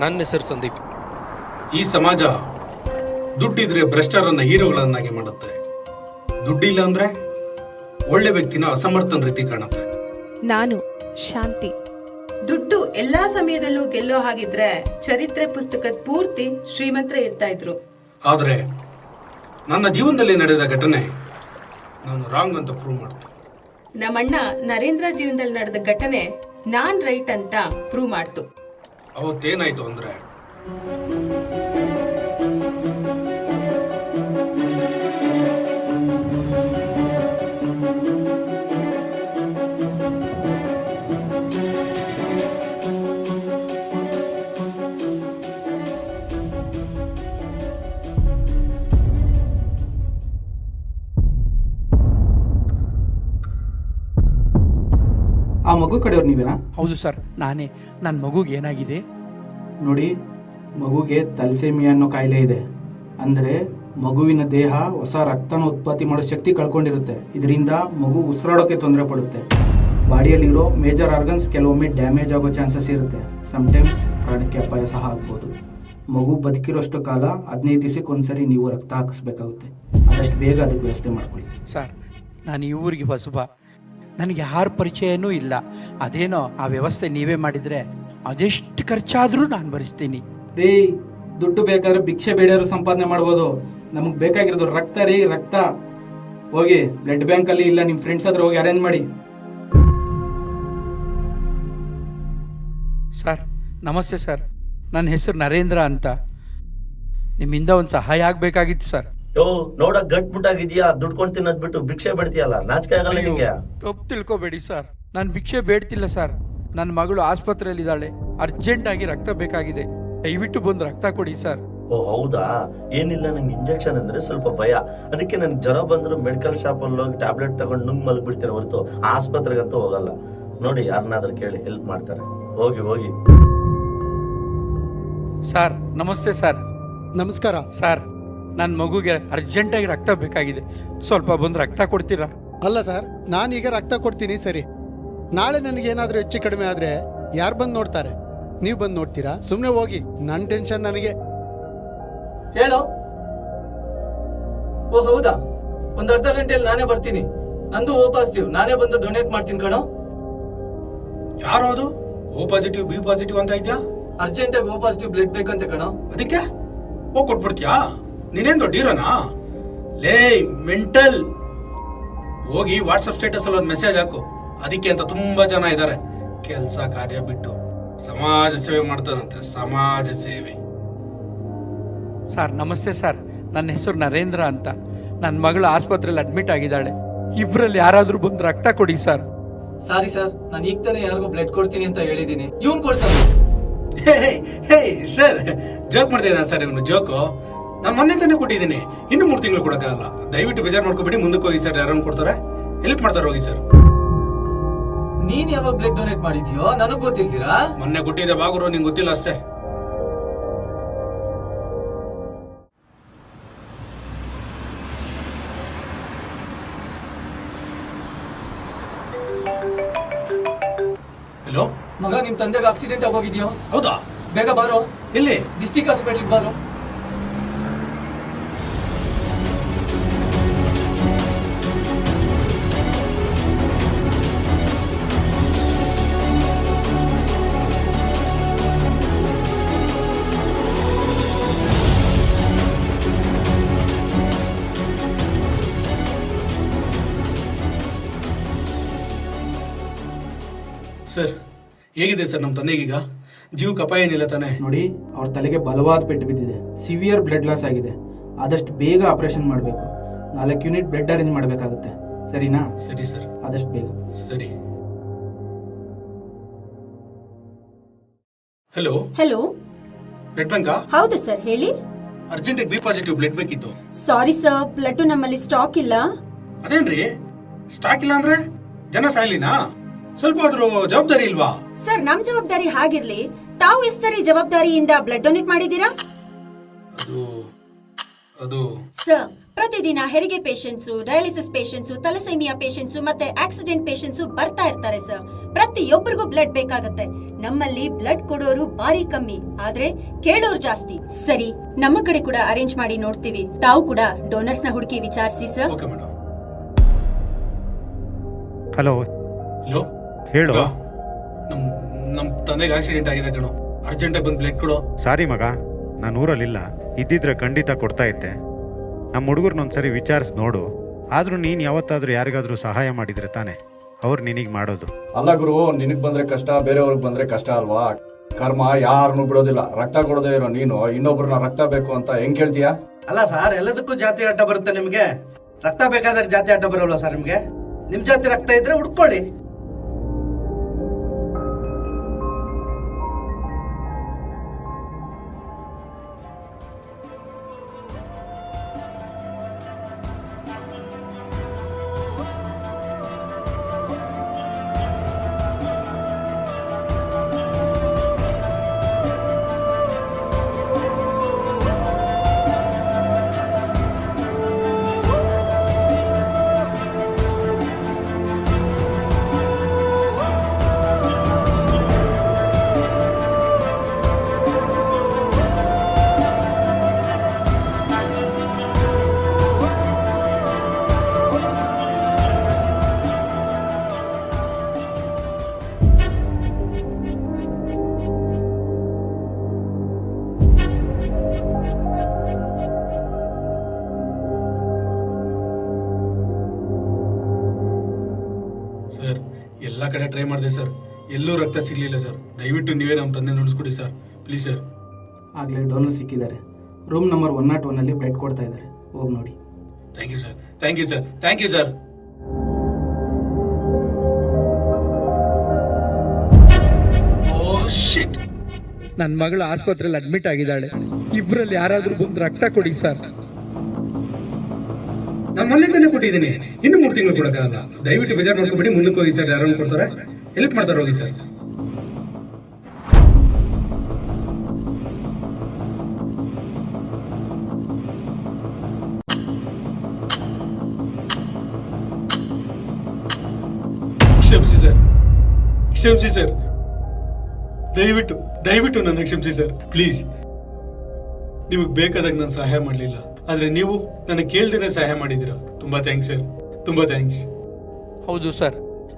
ನನ್ನ ಹೆಸರು ಸಂದೀಪ್. ಈ ಸಮಾಜ ದುಡ್ಡಿದ್ರೆ ಭ್ರಷ್ಟರನ್ನ ಹೀರೋಗಳನ್ನಾಗಿ ಮಾಡುತ್ತೆ. ದುಡ್ಡಿಲ್ಲ ಅಂದ್ರೆ ಒಳ್ಳೆ ವ್ಯಕ್ತಿನ ಅಸಮರ್ಥನ ರೀತಿ ಕಾಣುತ್ತೆ. ನಾನು ಶಾಂತಿ. ದುಡ್ಡು ಎಲ್ಲಾ ಸಮಯದಲ್ಲೂ ಗೆಲ್ಲೋ ಹಾಗಿದ್ರೆ ಚರಿತ್ರೆ ಪುಸ್ತಕದ ಪೂರ್ತಿ ಶ್ರೀಮಂತ್ರ ಇರ್ತಾ ಇದ್ರು. ಆದರೆ ನನ್ನ ಜೀವನದಲ್ಲಿ ನಡೆದ ಘಟನೆ ನಾನು ರಾಂಗ್ ಅಂತ ಪ್ರೂವ್ ಮಾಡ್ತೀನಿ. ನಮ್ಮಣ್ಣ ನರೇಂದ್ರ ಜೀವನದಲ್ಲಿ ನಡೆದ ಘಟನೆ ನಾನ್ ರೈಟ್ ಅಂತ ಪ್ರೂವ್ ಮಾಡ್ತು. ಅವತ್ತೇನಾಯ್ತು ಅಂದ್ರೆ? ಮಗು ಕಡೆಯವ್ರು ನೀವೇನಾ? ಹೌದು ಸರ್ ನಾನೇ. ನನ್ನ ಮಗುಗೆ ಏನಾಗಿದೆ? ನೋಡಿ ಮಗುಗೆ ತಲಸೇಮಿ ಅನ್ನೋ ಕಾಯಿಲೆ ಇದೆ. ಅಂದರೆ ಮಗುವಿನ ದೇಹ ಹೊಸ ರಕ್ತನ ಉತ್ಪತ್ತಿ ಮಾಡೋ ಶಕ್ತಿ ಕಳ್ಕೊಂಡಿರುತ್ತೆ. ಇದರಿಂದ ಮಗು ಉಸಿರಾಡೋಕೆ ತೊಂದರೆ ಪಡುತ್ತೆ. ಬಾಡಿಯಲ್ಲಿರೋ ಮೇಜರ್ ಆರ್ಗನ್ಸ್ ಕೆಲವೊಮ್ಮೆ ಡ್ಯಾಮೇಜ್ ಆಗೋ ಚಾನ್ಸಸ್ ಇರುತ್ತೆ. ಸಮಟೈಮ್ಸ್ ಪ್ರಾಣಕ್ಕೆ ಅಪಾಯ ಸಹ ಆಗ್ಬೋದು. ಮಗು ಬದುಕಿರೋಷ್ಟು ಕಾಲ ಹದಿನೈದು ದಿವಸಕ್ಕೆ ಒಂದ್ಸರಿ ನೀವು ರಕ್ತ ಹಾಕಿಸ್ಬೇಕಾಗುತ್ತೆ. ಆದಷ್ಟು ಬೇಗ ಅದಕ್ಕೆ ವ್ಯವಸ್ಥೆ ಮಾಡ್ಕೊಳ್ಳಿ. ಸರ್ ನಾನು ಈ ಊರಿಗೆ ಹೊಸಬ. ನನಗೆ ಯಾರ ಪರಿಚಯನೂ ಇಲ್ಲ. ಅದೇನೋ ಆ ವ್ಯವಸ್ಥೆ ನೀವೇ ಮಾಡಿದರೆ ಅದೆಷ್ಟು ಖರ್ಚಾದರೂ ನಾನು ಭರಿಸ್ತೀನಿ. ರೀ ದುಡ್ಡು ಬೇಕಾದ್ರೆ ಭಿಕ್ಷೆ ಬೇಡಿಯರು ಸಂಪಾದನೆ ಮಾಡ್ಬೋದು. ನಮಗೆ ಬೇಕಾಗಿರೋದು ರಕ್ತ ರೀ ರಕ್ತ. ಹೋಗಿ ಬ್ಲಡ್ ಬ್ಯಾಂಕಲ್ಲಿ ಇಲ್ಲ ನಿಮ್ಮ ಫ್ರೆಂಡ್ಸ್ ಹತ್ರ ಹೋಗಿ ಅರೇಂಜ್ ಮಾಡಿ. ಸರ್ ನಮಸ್ತೆ ಸರ್. ನನ್ನ ಹೆಸರು ನರೇಂದ್ರ ಅಂತ. ನಿಮ್ಮಿಂದ ಒಂದು ಸಹಾಯ ಆಗಬೇಕಾಗಿತ್ತು ಸರ್. ಯೋ ನೋಡಕ್ ಗಟ್ ಬಿಟ್ಟಾಗಿದ್ಯಾ ದುಡ್ಕೊಂಡು ತಿನ್ನೋದ್ ಬಿಟ್ಟು ಭಿಕ್ಷೆ ಬಿಡ್ತೀಯಲ್ಲ? ನಾಚಿಕೆ ಆಗಲ್ಲ ನಿಂಗೆ ತಪ್ಪು ತಿಳ್ಕೊಬೇಡಿ ಸರ್. ನಾನು ಭಿಕ್ಷೆ ಬೇಡ್ತಿಲ್ಲ ಸರ್. ನನ್ನ ಮಗಳು ಆಸ್ಪತ್ರೆಯಲ್ಲಿದ್ದಾಳೆ. ಅರ್ಜೆಂಟಾಗಿ ರಕ್ತ ಬೇಕಾಗಿದೆ. ದಯವಿಟ್ಟು ಬಂದು ರಕ್ತ ಕೊಡಿ ಸರ್. ಓ ಹೌದಾ? ಏನಿಲ್ಲ ನಂಗೆ ಇಂಜೆಕ್ಷನ್ ಅಂದ್ರೆ ಸ್ವಲ್ಪ ಭಯ. ಅದಕ್ಕೆ ನನ್ಗೆ ಜ್ವರ ಬಂದ್ರು ಮೆಡಿಕಲ್ ಶಾಪ್ ಅಲ್ಲಿ ಹೋಗಿ ಟ್ಯಾಬ್ಲೆಟ್ ತಗೊಂಡು ನುಂಗ್ ಮಲಗ್ಬಿಡ್ತೇನೆ ಹೊರತು ಆಸ್ಪತ್ರೆಗಂತೂ ಹೋಗಲ್ಲ. ನೋಡಿ ಯಾರನ್ನಾದ್ರೂ ಕೇಳಿ ಹೆಲ್ಪ್ ಮಾಡ್ತಾರೆ. ಹೋಗಿ ಹೋಗಿ. ಸರ್ ನಮಸ್ತೆ ಸರ್. ನಮಸ್ಕಾರ. ಸರ್ ನನ್ನ ಮಗುಗೆ ಅರ್ಜೆಂಟಾಗಿ ರಕ್ತ ಬೇಕಾಗಿದೆ. ಸ್ವಲ್ಪ ಬಂದು ರಕ್ತ ಕೊಡ್ತೀರಾ? ಅಲ್ಲ ಸರ್ ನಾನೀಗ ರಕ್ತ ಕೊಡ್ತೀನಿ ಸರಿ. ನಾಳೆ ನನಗೇನಾದರೂ ಹೆಚ್ಚು ಕಡಿಮೆ ಆದರೆ ಯಾರು ಬಂದು ನೋಡ್ತಾರೆ? ನೀವು ಬಂದು ನೋಡ್ತೀರಾ? ಸುಮ್ಮನೆ ಹೋಗಿ ನನ್ನ ಟೆನ್ಷನ್ ನನಗೆ. ಹೇಳೋ? ಓ ಹೌದಾ? ಒಂದು ಅರ್ಧ ಗಂಟೆಯಲ್ಲಿ ನಾನೇ ಬರ್ತೀನಿ. ನಂದು ಓ ಪಾಸಿಟಿವ್ ನಾನೇ ಬಂದು ಡೊನೇಟ್ ಮಾಡ್ತೀನಿ ಕಣೋ. ಯಾರು ಅದು ಓ ಪಾಸಿಟಿವ್ ಬಿ ಪಾಸಿಟಿವ್ ಅಂತ ಐತ್ಯಾ? ಅರ್ಜೆಂಟಾಗಿ ಓ ಪಾಸಿಟಿವ್ ಬ್ಲಡ್ ಬೇಕಂತೆ ಕಣೋ. ಅದಕ್ಕೆ? ಹೋಗ್ ಕೊಟ್ಬಿಡ್ತೀಯಾ? ನೀನೇನ್ ದೊಡ್ಡಿರೋನಾ ಲೇ ಮೆಂಟಲ್. ಹೋಗಿ ವಾಟ್ಸಪ್ ಸ್ಟೇಟಸ್ ಅಲ್ಲಿ ಒಂದು ಮೆಸೇಜ್ ಹಾಕು. ಅದಕ್ಕೆ ಅಂತ ತುಂಬಾ ಜನ ಇದ್ದಾರೆ ಕೆಲಸ ಕಾರ್ಯ ಬಿಟ್ಟು ಸಮಾಜ ಸೇವೆ ಮಾಡ್ತಾನಂತೆ ಸಮಾಜ ಸೇವೆ. ಸರ್ ನಮಸ್ತೆ ಸರ್. ನನ್ನ ಹೆಸರು ನರೇಂದ್ರ ಅಂತ. ನನ್ನ ಮಗಳು ಆಸ್ಪತ್ರೆಯಲ್ಲಿ ಅಡ್ಮಿಟ್ ಆಗಿದ್ದಾಳೆ. ಇಬ್ಬರಲ್ಲಿ ಯಾರಾದ್ರೂ ಬಂದು ರಕ್ತ ಕೊಡಿ ಸರ್. ಸಾರಿ ಸರ್ ನಾನು ಈಗ ತಾನೇ ಯಾರಿಗೂ ಬ್ಲಡ್ ಕೊಡ್ತೀನಿ ಅಂತ ಹೇಳಿದ್ದೀನಿ. ಇವ್ನು ಕೊಡ್ತಾನೆ. ಹೇ ಹೇ ಸರ್ ಜೋಕ್ ಮಾಡ್ತಿದ್ದಾನೆ ಸರ್ ಇವನು ಜೋಕು ನಾನು ಮೊನ್ನೆ ತಾನೇ ಕೊಟ್ಟಿದ್ದೀನಿ. ಇನ್ನು ಮೂರು ತಿಂಗಳು ಕೊಡೋಕ್ಕಾಗಲ್ಲ. ದಯವಿಟ್ಟು ಬೇಜಾರು ಮಾಡ್ಕೊಬೇಡಿ. ಮುಂದಕ್ಕೆ ಹೋಗಿ ಸರ್ ಯಾರನ್ನು ಕೊಡ್ತಾರೆ? ಹೆಲ್ಪ್ ಮಾಡ್ತಾರೆ ಹೋಗಿ ಸರ್. ನೀನ್ ಯಾವಾಗ ಬ್ಲಡ್ ಡೊನೇಟ್ ಮಾಡಿದ್ಯೋ? ನನಗ್ ಗೊತ್ತಿಲ್ದಿರಾ? ಮೊನ್ನೆ ಕೊಟ್ಟಿದ್ದೆ ಬಾಗುರು ನಿಂಗೆ ಗೊತ್ತಿಲ್ಲ ಅಷ್ಟೇ. ಹಲೋ ಮಗ ನಿಮ್ ತಂದೆಗೆ ಆಕ್ಸಿಡೆಂಟ್ ಆಗೋಗಿದ್ಯೋ? ಹೌದಾ? ಬೇಗ ಬಾರೋ. ಇಲ್ಲಿ ಡಿಸ್ಟಿಕ್ ಹಾಸ್ಪಿಟಲ್ ಬಾರೋ. ಸರ್ ಹೇಗಿದೆ ಸರ್ ನಮ್ಮ ತಂದೆಗೀಗ? ಜೀವಕ್ಕೆ ಅಪಾಯ ಏನಿಲ್ಲ ತಾನೆ? ನೋಡಿ ಅವ್ರ ತಲೆಗೆ ಬಲವಾದ ಪೆಟ್ಟು ಬಿದ್ದಿದೆ. ಸಿವಿಯರ್ ಬ್ಲಡ್ ಲಾಸ್ ಆಗಿದೆ. ಆದಷ್ಟು ಬೇಗ ಆಪರೇಷನ್ ಮಾಡಬೇಕು. ನಾಲ್ಕು ಯೂನಿಟ್ ಬ್ಲಡ್ ಅರೇಂಜ್ ಮಾಡಬೇಕಾಗುತ್ತೆ. ಸರಿನಾ? ಸರಿ ಸರ್. ಆದಷ್ಟು ಬೇಗ. ಸರಿ. ಹಲೋ ಹಲೋ ಬ್ಲಡ್ ಬ್ಯಾಂಕಾ ಹೌದು ಸರ್ ಹೇಳಿ. ಅರ್ಜೆಂಟ್ ಬಿ ಪಾಸಿಟಿವ್ ಬ್ಲಡ್ ಬೇಕಿತ್ತು. ಸಾರಿ ಸರ್ ಬ್ಲಡ್ ನಮ್ಮಲ್ಲಿ ಸ್ಟಾಕ್ ಇಲ್ಲ. ಅದೇನ್ರಿ? ಸ್ಟಾಕ್ ಇಲ್ಲ ಅಂದ್ರೆ ಜನ ಸಾಯ್ಲಿನಾ? ಸ್ವಲ್ಪ ಆದ್ರೂ ಜವಾಬ್ದಾರಿ ಇಲ್ವಾ? ಸರ್ ನಮ್ ಜವಾಬ್ದಾರಿ ಹಾಗಿರ್ಲಿ. ತಾವು ಎಷ್ಟು ಸರಿ ಜವಾಬ್ದಾರಿಯಿಂದ ಬ್ಲಡ್ ಡೊನೇಟ್ ಮಾಡಿದೀರಾ ಅದು ಅದು. ಸರ್ ಪ್ರತಿದಿನ ಹೆರಿಗೆ patients dialysis patients thalassemia patients ಮತ್ತೆ ಆಕ್ಸಿಡೆಂಟ್ ಪೇಷಂಟ್ಸು ಬರ್ತಾ ಇರ್ತಾರೆ ಸರ್. ಪ್ರತಿಯೊಬ್ಬರಿಗೂ ಬ್ಲಡ್ ಬೇಕಾಗತ್ತೆ. ನಮ್ಮಲ್ಲಿ ಬ್ಲಡ್ ಕೊಡೋರು ಬಾರಿ ಕಮ್ಮಿ. ಆದ್ರೆ ಕೇಳೋರು ಜಾಸ್ತಿ. ಸರಿ ನಮ್ಮ ಕಡೆ ಕೂಡ ಅರೇಂಜ್ ಮಾಡಿ ನೋಡ್ತೀವಿ. ತಾವು ಕೂಡ ಡೋನರ್ಸ್ನ ಹುಡುಕಿ ವಿಚಾರಿಸಿ sir. Okay madam. Hello. Hello. ಹೇಳು. ನಮ್ ನಮ್ ತಂದೆಗೆ ಆಕ್ಸಿಡೆಂಟ್ ಆಗಿದೆ ಕಣೋ. ಅರ್ಜೆಂಟಾಗಿ ಬಂದು ಬ್ಲಡ್ ಕೊಡು. ಸಾರಿ ಮಗ ನಾನು ಊರಲ್ಲಿಲ್ಲ. ಇದ್ದಿದ್ರೆ ಖಂಡಿತ ಕೊಡ್ತಾ ಇದ್ದೆ. ನಮ್ಮ ಹುಡುಗರ್ನೊಂದ್ಸರಿ ವಿಚಾರಿಸ್ ನೋಡು. ಆದರೂ ನೀನು ಯಾವತ್ತಾದರೂ ಯಾರಿಗಾದರೂ ಸಹಾಯ ಮಾಡಿದ್ರೆ ತಾನೆ. ಅವ್ರು ನಿನಗೆ ಮಾಡೋದು. ಅಲ್ಲ ಗುರು ನಿನಗ್ ಬಂದ್ರೆ ಕಷ್ಟ ಬೇರೆಯವ್ರಿಗೆ ಬಂದ್ರೆ ಕಷ್ಟ ಅಲ್ವಾ? ಕರ್ಮ ಯಾರನ್ನು ಬಿಡೋದಿಲ್ಲ. ರಕ್ತ ಕೊಡೋದೇ ಇರೋ ನೀನು. ಇನ್ನೊಬ್ರನ್ನ ರಕ್ತ ಬೇಕು ಅಂತ ಹೆಂಗ್ ಕೇಳ್ತೀಯಾ? ಅಲ್ಲ ಸರ್ ಎಲ್ಲದಕ್ಕೂ ಜಾತಿ ಅಡ್ಡ ಬರುತ್ತೆ ನಿಮಗೆ. ರಕ್ತ ಬೇಕಾದ್ರೆ ಜಾತಿ ಅಡ್ಡ ಬರೋಲ್ಲ ಸರ್ ನಿಮಗೆ? ನಿಮ್ ಜಾತಿ ರಕ್ತ ಇದ್ರೆ ಹುಡ್ಕೊಳ್ಳಿ. ಎಲ್ಲ ಕಡೆ ಟ್ರೈ ಮಾಡಿದೆ ಸರ್ ಎಲ್ಲೂ ರಕ್ತ ಸಿಗಲಿಲ್ಲ ಸರ್ ದಯವಿಟ್ಟು ನೀವೇ ನಮ್ಮ ತಂದೆ ನುಡಿಸ್ಕೊಡಿ ಸರ್ ಪ್ಲೀಸ್ ಸರ್ ಆಗಲೇ ಡೋನರ್ ಸಿಕ್ಕಿದ್ದಾರೆ. ರೂಮ್ ನಂಬರ್ ಒನ್ ನಾಟ್ ಒನ್ನಲ್ಲಿ ಬ್ಲಡ್ ಕೊಡ್ತಾ ಇದ್ದಾರೆ. ಹೋಗಿ ನೋಡಿ. Thank you sir thank you sir thank you sir oh shit ನನ್ನ ಮಗಳು ಆಸ್ಪತ್ರೆಯಲ್ಲಿ ಅಡ್ಮಿಟ್ ಆಗಿದ್ದಾಳೆ. ಇಬ್ಬರಲ್ಲಿ ಯಾರಾದರೂ ಬಂದು ರಕ್ತ ಕೊಡಿ ಸರ್ ನಾನು ಮೊನ್ನೆ ತಾನೇ ಕೊಟ್ಟಿದ್ದೀನಿ. ಇನ್ನು ಮೂರು ತಿಂಗಳು ಕೊಡೋಕ್ಕಾಗಲ್ಲ. ದಯವಿಟ್ಟು ಬೇಜಾರು ಮಾಡ್ಕೊಬಿಡಿ. ಮುಂದಕ್ಕೆ ಹೋಗಿ ಸರ್ ಯಾರನ್ನು ಕೊಡ್ತಾರೆ. ಹೆಲ್ಪ್ ಮಾಡ್ತಾರೆ ಹೋಗಿ ಸರ್. ಕ್ಷಮಿಸಿ ಸರ್. ಕ್ಷಮಿಸಿ ಸರ್. ದಯವಿಟ್ಟು ದಯವಿಟ್ಟು ನನ್ನ ಕ್ಷಮಿಸಿ ಸರ್. ಪ್ಲೀಸ್. ನಿಮಗೆ ಬೇಕಾದಾಗ ನಾನು ಸಹಾಯ ಮಾಡಲಿಲ್ಲ. ಆದ್ರೆ ನೀವು ನನಗೆ ಕೇಳ್ದೇನೆ ಸಹಾಯ ಮಾಡಿದಿರ ತುಂಬಾ ಥ್ಯಾಂಕ್ಸ್ ಸರ್ ತುಂಬಾ ಥ್ಯಾಂಕ್ಸ್ ಹೌದು ಸರ್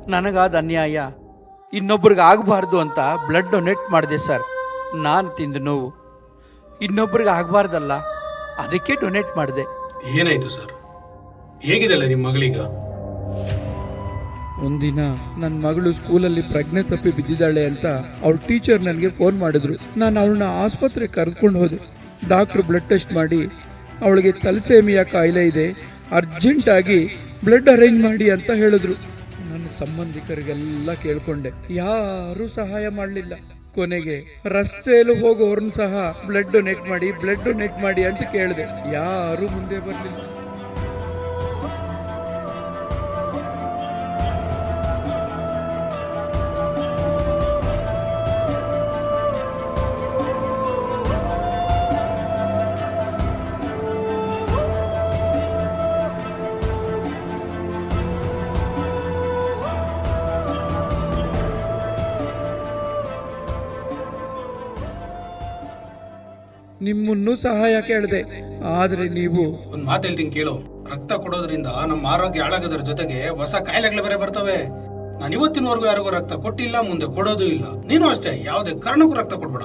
ನನಗಾದ ಅನ್ಯಾಯ. ಇನ್ನೊಬ್ರಿಗೆ ಆಗಬಾರ್ದು ಅಂತ ಬ್ಲಡ್ ಡೊನೇಟ್ ಮಾಡಿದೆ ಸರ್ ನಾನು ತಿಂದ ನೋವು. ಇನ್ನೊಬ್ರಿಗೆ ಆಗಬಾರ್ದಲ್ಲ ಅದಕ್ಕೆ ಡೊನೇಟ್ ಮಾಡಿದೆ. ಏನಾಯ್ತು ಸರ್ ಹೇಗಿದೆಲ್ಲ ನಿಮ್ಮ ಮಗಳೀಗ? ಒಂದಿನ ನನ್ನ ಮಗಳು ಸ್ಕೂಲಲ್ಲಿ ಪ್ರಜ್ಞೆ ತಪ್ಪಿ ಬಿದ್ದಿದ್ದಾಳೆ ಅಂತ ಅವ್ರ ಟೀಚರ್ ನನಗೆ ಫೋನ್ ಮಾಡಿದ್ರು. ನಾನು ಅವಳನ್ನ ಆಸ್ಪತ್ರೆಗೆ ಕರೆದುಕೊಂಡು ಹೋದೆ. ಡಾಕ್ಟ್ರು ಬ್ಲಡ್ ಟೆಸ್ಟ್ ಮಾಡಿ ಅವಳಿಗೆ ತಲಸೇಮಿಯ ಕಾಯಿಲೆ ಇದೆ. ಅರ್ಜೆಂಟಾಗಿ ಬ್ಲಡ್ ಅರೇಂಜ್ ಮಾಡಿ ಅಂತ ಹೇಳಿದ್ರು. ನನ್ನ ಸಂಬಂಧಿಕರಿಗೆಲ್ಲ ಕೇಳಿಕೊಂಡೆ. ಯಾರೂ ಸಹಾಯ ಮಾಡಲಿಲ್ಲ. ಕೊನೆಗೆ ರಸ್ತೆಯಲ್ಲಿ ಹೋಗೋರ್ನ ಸಹ ಬ್ಲಡ್ ಡೊನೇಟ್ ಮಾಡಿ, ಬ್ಲಡ್ ಡೊನೇಟ್ ಮಾಡಿ ಅಂತ ಕೇಳಿದೆ. ಯಾರೂ ಮುಂದೆ ಬರಲಿಲ್ಲ. ನಿಮ್ಮನ್ನೂ ಸಹಾಯ ಕೇಳಿದೆ. ಆದರೆ ನೀವು ಒಂದ್ ಮಾತು ಹೇಳ್ತೀನಿ ಕೇಳು. ರಕ್ತ ಕೊಡೋದ್ರಿಂದ ನಮ್ಮ ಆರೋಗ್ಯ ಹಾಳಾಗೋದ್ರ ಜೊತೆಗೆ ಹೊಸ ಕಾಯಿಲೆಗಳು ಬೇರೆ ಬರ್ತವೆ. ನಾನು ಇವತ್ತಿನವರೆಗೂ ಯಾರಿಗೂ ರಕ್ತ ಕೊಟ್ಟಿಲ್ಲ ಮುಂದೆ ಕೊಡೋದು ಇಲ್ಲ. ನೀನು ಅಷ್ಟೇ ಯಾವುದೇ ಕಾರಣಕ್ಕೂ ರಕ್ತ ಕೊಡ್ಬೇಡ.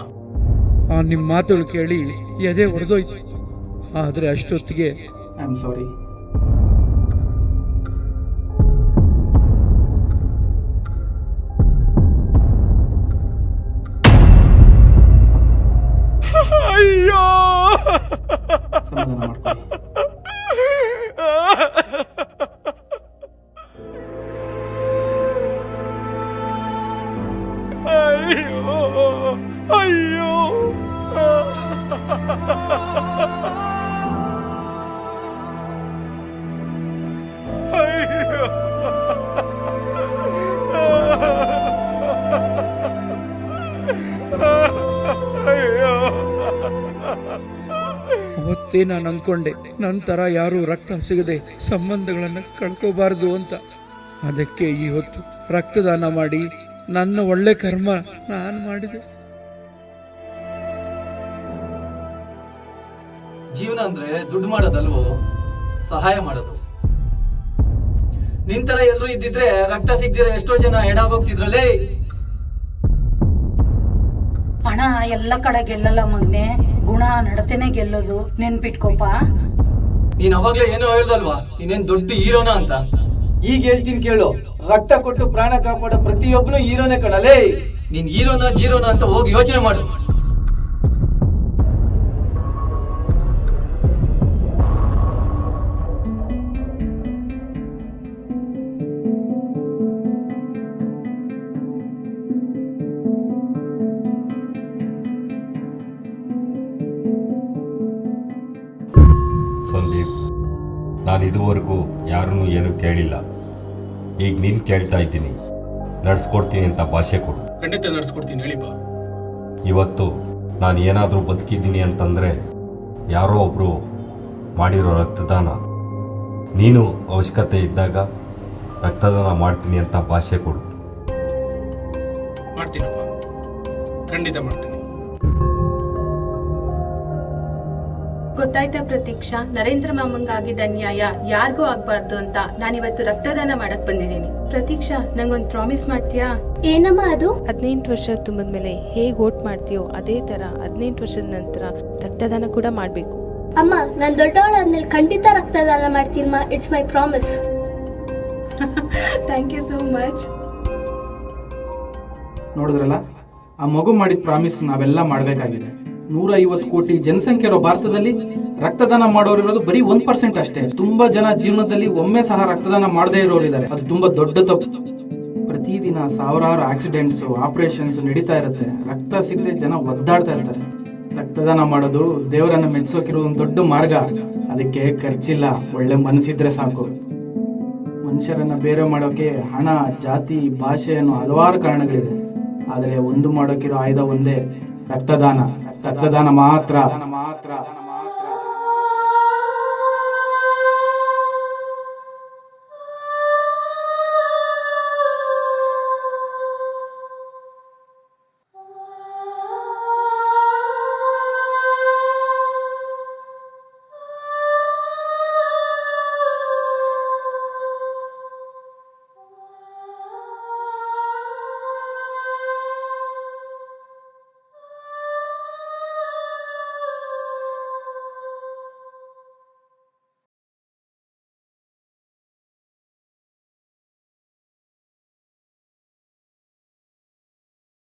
ಆ ನಿಮ್ಮ ಮಾತುಗಳು ಕೇಳಿ ಎದೆ ಹೊಡೆದೋಯ್ತು ಆದರೆ ಅಷ್ಟೊತ್ತಿಗೆ ಐ ಆಮ್ ಸಾರಿ ಅವತ್ತೇ ನಾನು ಅಂದ್ಕೊಂಡೆ ನಂತರ ಯಾರು ರಕ್ತ ಸಿಗದೆ ಸಂಬಂಧಗಳನ್ನು ಕಳ್ಕೋಬಾರದು ಅಂತ. ಅದಕ್ಕೆ ಈ ಹೊತ್ತು ರಕ್ತದಾನ ಮಾಡಿ ನನ್ನ ಒಳ್ಳೆ ಕರ್ಮ ನಾನು ಮಾಡಿದೆ. ಜೀವನ ಅಂದ್ರೆ ದುಡ್ಡು ಮಾಡೋದಲ್ವೋ? ಸಹಾಯ ಮಾಡೋದು. ನಿಂತರ ಎಲ್ಲರೂ ಇದ್ದಿದ್ರೆ ರಕ್ತ ಸಿಗ್ದಿರ ಎಷ್ಟೋ ಜನ ಎಡಾಗೋಗ್ತಿದ್ರಲ್ಲೇ ಹಣ ಎಲ್ಲ ಕಡೆ ಗೆಲ್ಲಲ್ಲ ಮಗ್ನೆ ಗುಣ ನಡತೆನೆ ಗೆಲ್ಲೋದು ನೆನ್ಪಿಟ್ಕೋಪ ನೀನ್ ಅವಾಗ್ಲೇ ಏನೋ ಹೇಳ್ದಲ್ವಾ? ನೀನೇನ್ ದೊಡ್ಡ ಹೀರೋನ ಅಂತ? ಈಗ ಹೇಳ್ತೀನಿ ಕೇಳು. ರಕ್ತ ಕೊಟ್ಟು ಪ್ರಾಣ ಕಾಪಾಡೋ ಪ್ರತಿಯೊಬ್ಬನು ಹೀರೋನೇ ಕಣಲೇ ನೀನ್ ಹೀರೋನ ಜೀರೋನ ಅಂತ ಹೋಗಿ ಯೋಚನೆ ಮಾಡು. ನಾನು ಇದುವರೆಗೂ ಯಾರನ್ನೂ ಏನೂ ಕೇಳಿಲ್ಲ. ಈಗ ನೀನು ಕೇಳ್ತಾ ಇದ್ದೀನಿ. ನಡ್ಸ್ಕೊಡ್ತೀನಿ ಅಂತ ಭಾಷೆ ಕೊಡು. ಖಂಡಿತ ನಡ್ಸ್ಕೊಡ್ತೀನಿ ಹೇಳಿ ಬಾ. ಇವತ್ತು ನಾನು ಏನಾದರೂ ಬದುಕಿದ್ದೀನಿ ಅಂತಂದರೆ ಯಾರೋ ಒಬ್ಬರು ಮಾಡಿರೋ ರಕ್ತದಾನ. ನೀನು ಅವಶ್ಯಕತೆ ಇದ್ದಾಗ ರಕ್ತದಾನ ಮಾಡ್ತೀನಿ ಅಂತ ಭಾಷೆ ಕೊಡು. ಮಾಡ್ತೀನಪ್ಪ. ಖಂಡಿತ ಮಾಡ್ತೀನಿ. ಗೊತ್ತಾಯ್ತಾ ಪ್ರತೀಕ್ಷಾ? ನರೇಂದ್ರ ಮಾಮಂಗ್ ಆಗಿದ್ದ ಅನ್ಯಾಯ ಯಾರಿಗೂ ಆಗ್ಬಾರ್ದು ಅಂತ ನಾನಿವತ್ತು ರಕ್ತದಾನ ಮಾಡಕ್ ಬಂದಿದ್ದೀನಿ. ಪ್ರತೀಕ್ಷಾ ನಂಗೊಂದ್ ಪ್ರಾಮಿಸ್ ಮಾಡ್ತೀಯಾ? ಏನಮ್ಮ ಅದು? ಹದಿನೆಂಟು ವರ್ಷ ತುಂಬಿದ ಮೇಲೆ ಹೇಗ್ ವೋಟ್ ಮಾಡ್ತೀಯೋ ಅದೇ ತರ ಹದಿನೆಂಟು ವರ್ಷದ ನಂತರ ರಕ್ತದಾನ ಕೂಡ ಮಾಡ್ಬೇಕು. ಅಮ್ಮ ನಾನು ದೊಡ್ಡವಳಾದ್ಮೇಲೆ ಖಂಡಿತ ರಕ್ತದಾನ ಮಾಡ್ತೀನಮ್ಮ. It's my promise thank you so much ನೋಡಿದ್ರಲ್ಲ? ಆ ಮಗು ಮಾಡಿದ ಪ್ರಾಮಿಸ್ ನಾವೆಲ್ಲ ಮಾಡಬೇಕಾಗಿದೆ. ನೂರ ಐವತ್ತು ಕೋಟಿ ಜನಸಂಖ್ಯೆ ಇರೋ ಭಾರತದಲ್ಲಿ ರಕ್ತದಾನ ಮಾಡೋರು ಇರೋದು ಬರೀ ಒಂದ್ ಪರ್ಸೆಂಟ್ ಅಷ್ಟೇ. ತುಂಬಾ ಜನ ಜೀವನದಲ್ಲಿ ಒಮ್ಮೆ ಸಹ ರಕ್ತದಾನ ಮಾಡದೇ ಇರೋರು ಇದ್ದಾರೆ ಅದು ತುಂಬಾ ದೊಡ್ಡ ತಪ್ಪು. ಪ್ರತಿದಿನ ಸಾವಿರಾರು ಆಕ್ಸಿಡೆಂಟ್ಸ್ ಆಪರೇಷನ್ಸ್ ನಡೀತಾ ಇರುತ್ತೆ. ರಕ್ತ ಸಿಗದೆ ಜನ ಒದ್ದಾಡ್ತಾ ಇರ್ತಾರೆ. ರಕ್ತದಾನ ಮಾಡೋದು ದೇವರನ್ನ ಮೆಚ್ಚೋಕಿರೋ ಒಂದು ದೊಡ್ಡ ಮಾರ್ಗ. ಅದಕ್ಕೆ ಖರ್ಚಿಲ್ಲ. ಒಳ್ಳೆ ಮನಸ್ಸಿದ್ರೆ ಸಾಕು. ಮನುಷ್ಯರನ್ನ ಬೇರೆ ಮಾಡೋಕೆ ಹಣ, ಜಾತಿ, ಭಾಷೆ ಅನ್ನೋ ಹಲವಾರು ಕಾರಣಗಳಿದೆ. ಆದರೆ ಒಂದು ಮಾಡೋಕಿರೋ ಆಯ್ದ ಒಂದೇ, ರಕ್ತದಾನ. రక్తదాన మాత్ర.